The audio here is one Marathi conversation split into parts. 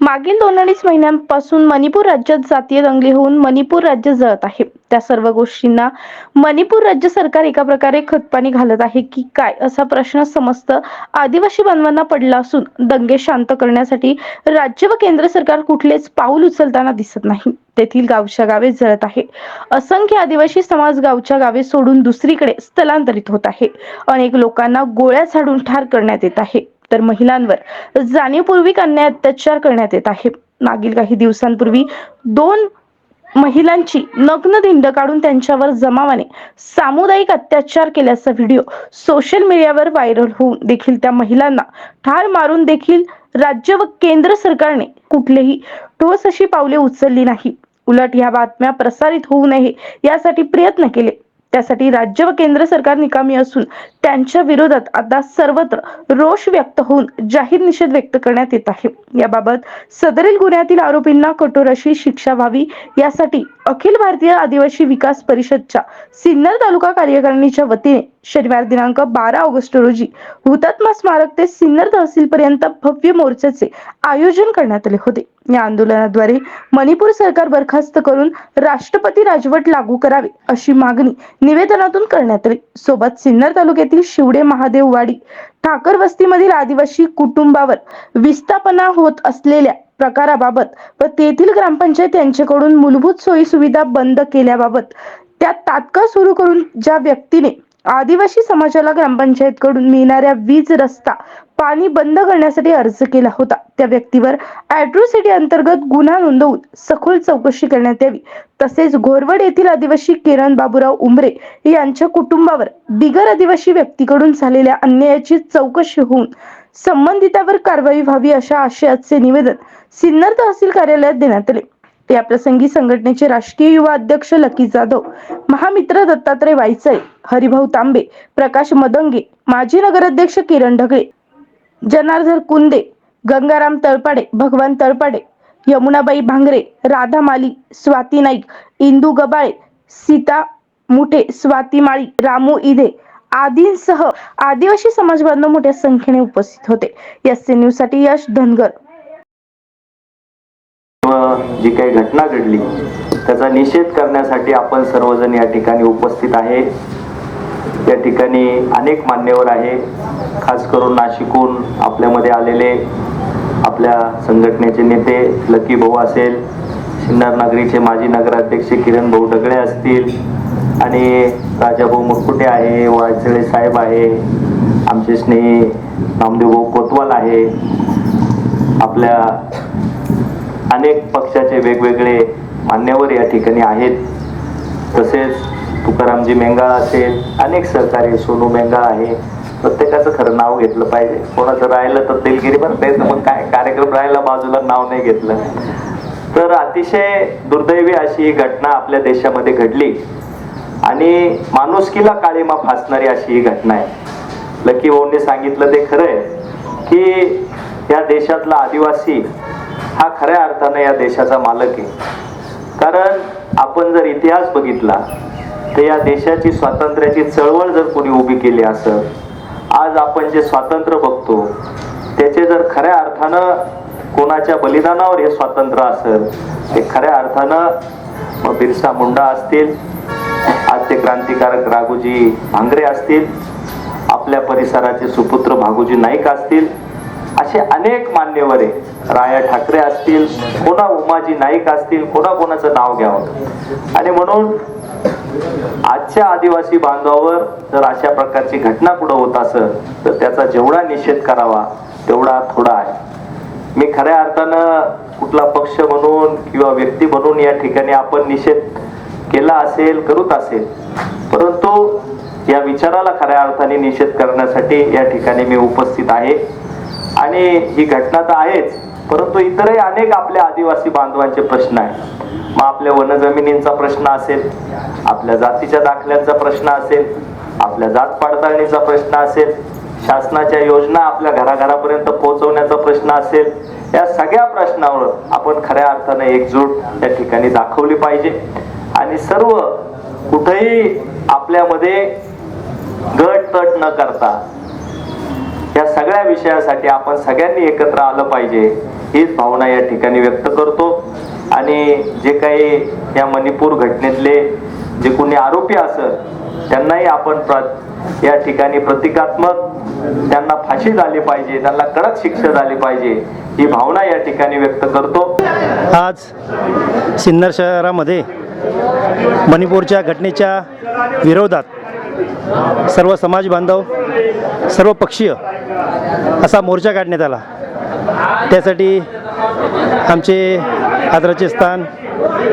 मागील दोन अडीच महिन्यांपासून मणिपूर राज्यात जातीय दंगली होऊन मणिपूर राज्य जळत आहे. त्या सर्व गोष्टींना मणिपूर राज्य सरकार एका प्रकारे खतपाणी घालत आहे की काय असा प्रश्न समस्त आदिवासी बांधवांना पडला असून दंगे शांत करण्यासाठी राज्य व केंद्र सरकार कुठलेच पाऊल उचलताना दिसत नाही. तेथील गावच्या गावे जळत आहे असंख्य आदिवासी समाज गावच्या गावे सोडून दुसरीकडे स्थलांतरित होत आहे. अनेक लोकांना गोळ्या झाडून ठार करण्यात येत आहे. तर महिलांवर जाणीवपूर्वक अन्याय अत्याचार करण्यात येत आहे. मागील काही दिवसांपूर्वी दोन महिलांची नग्न धिंड काढून त्यांच्यावर जमावाने सामुदायिक अत्याचार केल्याचा व्हिडिओ सोशल मीडियावर व्हायरल होऊन देखील त्या महिलांना ठार मारून देखील राज्य व केंद्र सरकारने कुठलेही ठोस अशी पावले उचलली नाही. उलट या बातम्या प्रसारित होऊ नये यासाठी प्रयत्न केले. त्यासाठी राज्य व केंद्र सरकार निकामी असून त्यांच्या विरोधात आता सर्वत्र रोष व्यक्त होऊन जाहीर निषेध व्यक्त करण्यात येत आहे. याबाबत सदरील गुन्ह्यातील आरोपींना कठोर अशी शिक्षा व्हावी यासाठी अखिल भारतीय आदिवासी विकास परिषदच्या सिन्नर तालुका कार्यकारिणीच्या वतीने शनिवार दिनांक बारा ऑगस्ट रोजी हुतात्मा स्मारक ते सिन्नर तहसील पर्यंत भव्य मोर्चाचे आयोजन करण्यात आले होते. या आंदोलनाद्वारे मणिपूर सरकार बरखास्त करून राष्ट्रपती राजवट लागू करावे अशी मागणी निवेदनातून करण्यात आली. सोबत सिन्नर तालुक्यातील शिवडे महादेव वाडी ठाकर वस्तीमधील आदिवासी कुटुंबावर विस्थापना होत असलेल्या प्रकाराबाबत व तेथील ग्रामपंचायत यांच्याकडून मूलभूत सोयी सुविधा बंद केल्याबाबत त्या तात्काळ सुरू करून ज्या व्यक्तीने आदिवासी समाजाला ग्रामपंचायतकडून मिळणाऱ्या वीज रस्ता पाणी बंद करण्यासाठी अर्ज केला होता. त्या व्यक्तीवर अॅट्रोसिटी अंतर्गत गुन्हा नोंदवून सखोल चौकशी करण्यात यावी. तसेच घोरवड येथील आदिवासी किरण बाबूराव उमरे यांच्या कुटुंबावर बिगर आदिवासी व्यक्तीकडून झालेल्या अन्यायाची चौकशी होऊन संबंधितावर कारवाई व्हावी अशा आशयाचे निवेदन सिन्नर तहसील कार्यालयात देण्यात आले. या प्रसंगी संघटनेचे राष्ट्रीय युवा अध्यक्ष लकी जाधव महामित्र दत्तात्रय वायचळे हरिभाऊ तांबे प्रकाश मदंगे माजी नगराध्यक्ष किरण ढगळे जनार्दन कुंदे गंगाराम तळपाडे भगवान तळपाडे यमुनाबाई भांगरे राधा माली स्वाती नाईक इंदू गबाळे सीता मुठे स्वाती माळी रामू इदे आदींसह आदिवासी समाज बांधव मोठ्या संख्येने उपस्थित होते. एस सी न्यूजसाठी यश धनगर. जी काही घटना घडली त्याचा निषेध करण्यासाठी आपण सर्वजण या ठिकाणी उपस्थित आहे. या ठिकाणी अनेक मान्यवर आहे. खास करून नाशिकहून आपल्यामध्ये आलेले आपल्या संघटनेचे नेते लकी भाऊ असेल सिन्नर नगरीचे माजी नगराध्यक्ष किरण भाऊ ढगळे असतील आणि राजाभाऊ मुरकुटे आहे वाचळे साहेब आहे आमचे स्नेही नामदेव भाऊ कोतवाल आहे. आपल्या अनेक पक्षाचे वेगवेगळे मान्यवर या ठिकाणी आहेत. तसेच तुकारामजी मेंगाळ असेल अनेक सहकारी सोनू मेंगाळ आहे. प्रत्येकाचं खरं नाव घेतलं पाहिजे. कोणाचं राहिलं तर तेलगिरी भरता येतं मग काय कार्यक्रम राहिला बाजूला नाव नाही घेतलं. तर अतिशय दुर्दैवी अशी ही घटना आपल्या देशामध्ये घडली. आणि माणुसकीला काळीमा फासणारी अशी ही घटना आहे. लकी भाऊंनी सांगितलं ते खरं आहे की या देशातला आदिवासी हा खऱ्या अर्थानं या देशाचा मालक आहे. कारण आपण जर इतिहास बघितला तर या देशाची स्वातंत्र्याची चळवळ जर कोणी उभी केली असं आज आपण जे स्वातंत्र्य बघतो त्याचे जर खऱ्या अर्थानं कोणाच्या बलिदानावर हे स्वातंत्र्य असेल ते खऱ्या अर्थानं मग बिरसा मुंडा असतील आद्य क्रांतिकारक राघोजी भांगरे असतील आपल्या परिसराचे सुपुत्र भागोजी नाईक असतील असे अनेक मान्यवर आहे राया ठाकरे असतील कोणा उमाजी नाईक असतील कोणा कोणाचं नाव घ्यावं आणि म्हणून आजच्या आदिवासी बांधवावर जर अशा प्रकारची घटना पुढं होत असेल तर त्याचा जेवढा निषेध करावा तेवढा थोडा आहे. मी खऱ्या अर्थानं कुठला पक्ष म्हणून किंवा व्यक्ती म्हणून या ठिकाणी आपण निषेध केला असेल करत असेल परंतु या विचाराला खऱ्या अर्थाने निषेध करण्यासाठी या ठिकाणी मी उपस्थित आहे. आणि ही घटना तर आहेच परंतु इतरही अनेक आपल्या आदिवासी बांधवांचे प्रश्न आहे मग आपल्या वनजमिनींचा प्रश्न असेल आपल्या जातीच्या दाखल्यांचा प्रश्न असेल आपल्या जात पडताळणीचा प्रश्न असेल शासनाच्या योजना आपल्या घराघरापर्यंत पोहोचवण्याचा प्रश्न असेल या सगळ्या प्रश्नावर आपण खऱ्या अर्थाने एकजूट या ठिकाणी दाखवली पाहिजे. आणि सर्व कुठेही आपल्यामध्ये गट तट न करता या सगळ्या विषयासाठी आपण सगळ्यांनी एकत्र आलं पाहिजे हीच भावना या ठिकाणी व्यक्त करतो. आणि जे काही या मणिपूर घटनेतले जे कोणी आरोपी असत त्यांनाही आपण प्र- या ठिकाणी प्रतिकात्मक त्यांना फाशी झाली पाहिजे त्यांना कडक शिक्षा झाली पाहिजे ही भावना या ठिकाणी व्यक्त करतो. आज सिन्नर शहरामध्ये मणिपूरच्या घटनेच्या विरोधात सर्व समाज बांधव सर्व पक्षीय असा मोर्चा काढण्यात आला. त्यासाठी आमचे आदराचे स्थान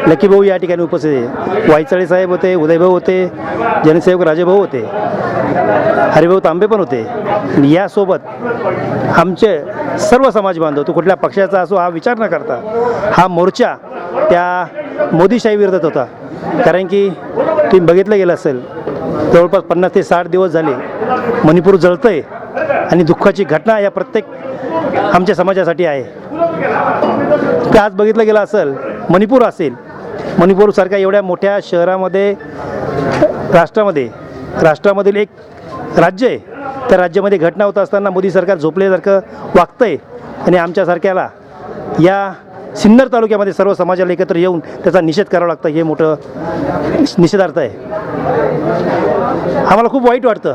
लकीभाऊ या ठिकाणी उपस्थित आहे. वायचाळे साहेब होते उदयभाऊ होते जनसेवक राजेभाऊ होते हरिभाऊ तांबे पण होते. आणि यासोबत आमचे सर्व समाज बांधव तो कुठल्या पक्षाचा असो हा विचार न करता हा मोर्चा त्या मोदीशाही विरोधात होता. कारण की तुम्ही बघितलं गेलं असेल जवळपास पन्नास ते साठ दिवस झाले मणिपूर जळतंय आणि दुःखाची घटना या प्रत्येक आमच्या समाजासाठी आहे. ते आज बघितलं गेलं असेल मणिपूर असेल मणिपूरसारख्या एवढ्या मोठ्या शहरामध्ये राष्ट्रामध्ये राष्ट्रामधील एक राज्य आहे. त्या राज्यामध्ये घटना होत असताना मोदी सरकार झोपल्यासारखं वागतंय आणि आमच्यासारख्याला या सिन्नर तालुक्यामध्ये सर्व समाजाला एकत्र येऊन त्याचा निषेध करावा लागतं हे मोठं निषेधार्थ आहे. आम्हाला खूप वाईट वाटतं.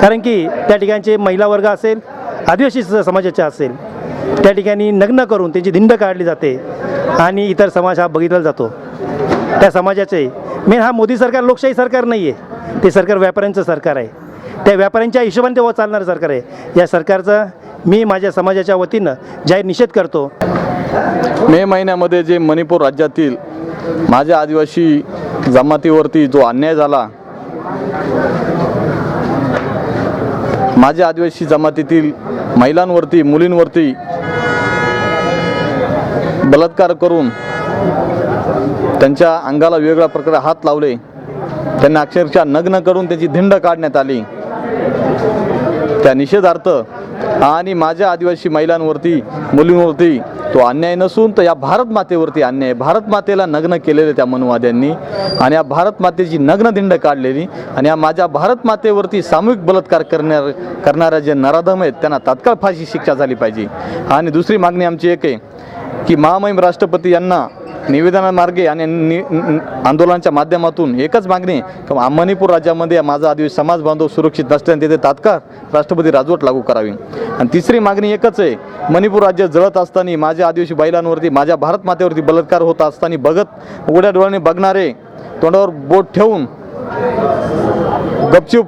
कारण की त्या ठिकाणचे महिला वर्ग असेल आदिवासी समाजाच्या समाजाचे असेल त्या ठिकाणी नग्न करून त्यांची धिंड काढली जाते आणि इतर समाज हा बघितला जातो. त्या समाजाचे मेन हा मोदी सरकार लोकशाही सरकार नाही आहे ते सरकार व्यापाऱ्यांचं सरकार आहे. त्या व्यापाऱ्यांच्या हिशोबाने तेव्हा चालणारं सरकार आहे. या सरकारचा मी माझ्या समाजाच्या वतीनं जाहीर निषेध करतो. मे महिन्यामध्ये जे मणिपूर राज्यातील माझ्या आदिवासी जमातीवरती जो अन्याय झाला माझ्या आदिवासी जमातीतील महिलांवरती मुलींवरती बलात्कार करून त्यांच्या अंगाला वेगळ्या प्रकारे हात लावले त्यांना अक्षरशः नग्न करून त्याची धिंड काढण्यात आली. त्या निषेधार्थ आणि माझ्या आदिवासी महिलांवरती मुलींवरती तो अन्याय नसून तर या भारत मातेवरती अन्याय भारत मातेला नग्न केलेले त्या मनुवाद्यांनी आणि या भारत मातेची नग्न दिंड काढलेली आणि या माझ्या भारत मातेवरती सामूहिक बलात्कार करणार करणाऱ्या जे नराधम आहेत त्यांना तात्काळ फाशी शिक्षा झाली पाहिजे. आणि दुसरी मागणी आमची एक आहे की महामहिम राष्ट्रपती यांना निवेदनामार्गे आणि नि आंदोलनाच्या माध्यमातून एकच मागणी किंवा मणिपूर राज्यामध्ये माझा आदिवासी समाज बांधव सुरक्षित नसल्याने तिथे तात्काळ राष्ट्रपती राजवट लागू करावी. आणि तिसरी मागणी एकच आहे मणिपूर राज्य जळत असताना माझ्या आदिवासी बैलांवरती माझ्या भारत मातेवरती बलात्कार होत असताना बघत उघड्या डोळ्याने बघणारे तोंडावर बोट ठेवून गपचूप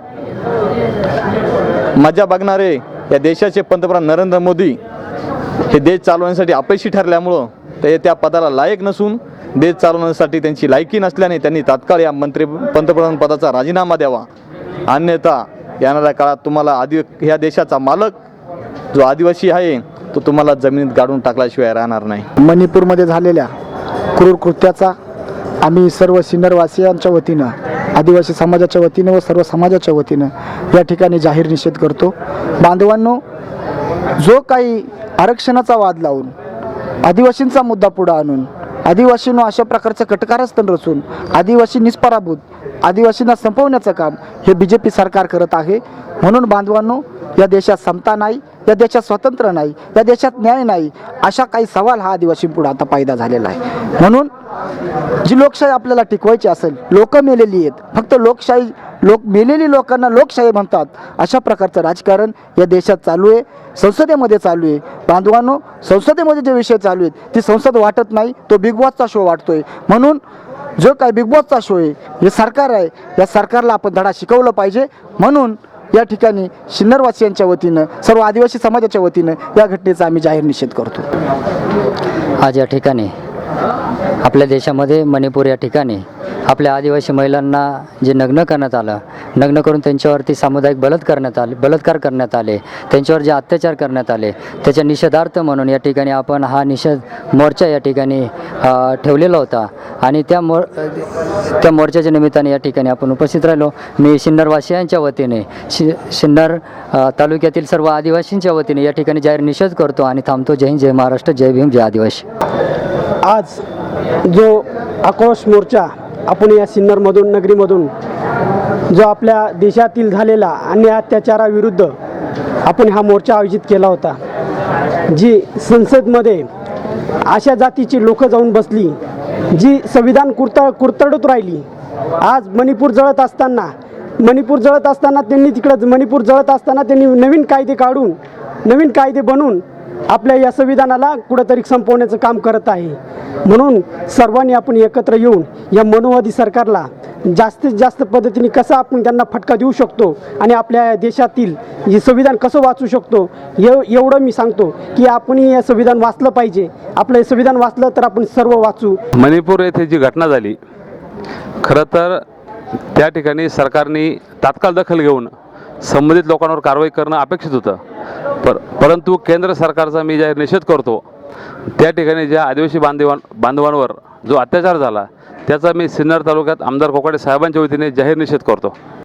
मजा बघणारे या देशाचे पंतप्रधान नरेंद्र मोदी हे देश चालवण्यासाठी अपयशी ठरल्यामुळं ते त्या पदाला लायक नसून देश चालवण्यासाठी त्यांची लायकी नसल्याने त्यांनी तात्काळ या मंत्री पंतप्रधान पदाचा राजीनामा द्यावा. अन्यथा येणाऱ्या काळात तुम्हाला आदि ह्या देशाचा मालक जो आदिवासी आहे तो तुम्हाला जमिनीत गाडून टाकल्याशिवाय राहणार नाही. मणिपूरमध्ये झालेल्या क्रूर कृत्याचा आम्ही सर्व सिन्नरवासियांच्या वतीनं आदिवासी समाजाच्या वतीनं व सर्व समाजाच्या वतीनं या ठिकाणी जाहीर निषेध करतो. बांधवांनो जो काही आरक्षणाचा वाद लावून आदिवासींचा मुद्दा पुढं आणून आदिवासींनो अशा प्रकारचं कटकारस्थान रचून आदिवासी निष्पराभूत आदिवासींना संपवण्याचं काम हे बी जे पी सरकार करत आहे. म्हणून बांधवांनो या देशात समता नाही या देशात स्वातंत्र्य नाही या देशात न्याय नाही अशा काही सवाल हा आदिवासींपुढे आता पायदा झालेला आहे. म्हणून जी लोकशाही आपल्याला टिकवायची असेल लोक मेलेली आहेत फक्त लोकशाही लोक मेलेली लोकांना लोकशाही म्हणतात. अशा प्रकारचं राजकारण या देशात चालू आहे. संसदेमध्ये चालू आहे. बांधवांनो संसदेमध्ये जे विषय चालू आहेत ती संसद वाटत नाही तो बिग बॉसचा शो वाटतोय. म्हणून जो काय बिग बॉसचा शो आहे हे सरकार आहे. या सरकारला आपण धडा शिकवलं पाहिजे. म्हणून या ठिकाणी सिन्नरवासियांच्या वतीनं सर्व आदिवासी समाजाच्या वतीनं या घटनेचा आम्ही जाहीर निषेध करतो. आज या ठिकाणी आपल्या देशामध्ये मणिपूर या ठिकाणी आपल्या आदिवासी महिलांना जे नग्न करण्यात आलं नग्न करून त्यांच्यावरती सामुदायिक बलत् करण्यात आले बलात्कार करण्यात आले त्यांच्यावर जे अत्याचार करण्यात आले त्याच्या निषेधार्थ म्हणून या ठिकाणी आपण हा निषेध मोर्चा या ठिकाणी ठेवलेला होता. आणि त्या मोर त्या मोर्चाच्या निमित्ताने या ठिकाणी आपण उपस्थित राहिलो. मी सिन्नरवासियांच्या वतीने शि सिन्नर तालुक्यातील सर्व आदिवासींच्या वतीने या ठिकाणी जाहीर निषेध करतो आणि थांबतो. जय हिंद जय महाराष्ट्र जय भीम जय आदिवासी. आज जो आक्रोश मोर्चा आपण या सिन्नरमधून नगरीमधून जो आपल्या देशातील झालेला अन्य अत्याचाराविरुद्ध आपण हा मोर्चा आयोजित केला होता. जी संसदमध्ये अशा जातीची लोक जाऊन बसली जी संविधान कुरता कुरतडत राहिली. आज मणिपूर जळत असताना मणिपूर जळत असताना त्यांनी तिकडं मणिपूर जळत असताना त्यांनी नवीन कायदे काढून नवीन कायदे बनवून आपल्या या संविधानाला कुठंतरी संपवण्याचं काम करत आहे. म्हणून सर्वांनी आपण एकत्र येऊन या मनोवादी सरकारला जास्तीत जास्त पद्धतीने कसं आपण त्यांना फटका देऊ शकतो आणि आपल्या देशातील जे संविधान कसं वाचू शकतो एव एवढं मी सांगतो की आपण हे संविधान वाचलं पाहिजे. आपलं हे संविधान वाचलं तर आपण सर्व वाचू. मणिपूर येथे जी घटना झाली खरं तर त्या ठिकाणी सरकारने तात्काळ दखल घेऊन संबंधित लोकांवर कारवाई करणं अपेक्षित होतं. पर परंतु केंद्र सरकारचा मी जाहीर निषेध करतो त्या ठिकाणी ज्या आदिवासी बांधवां बांधवांवर जो अत्याचार झाला त्याचा मी सिन्नर तालुक्यात आमदार कोकाडे साहेबांच्या वतीने जाहीर निषेध करतो.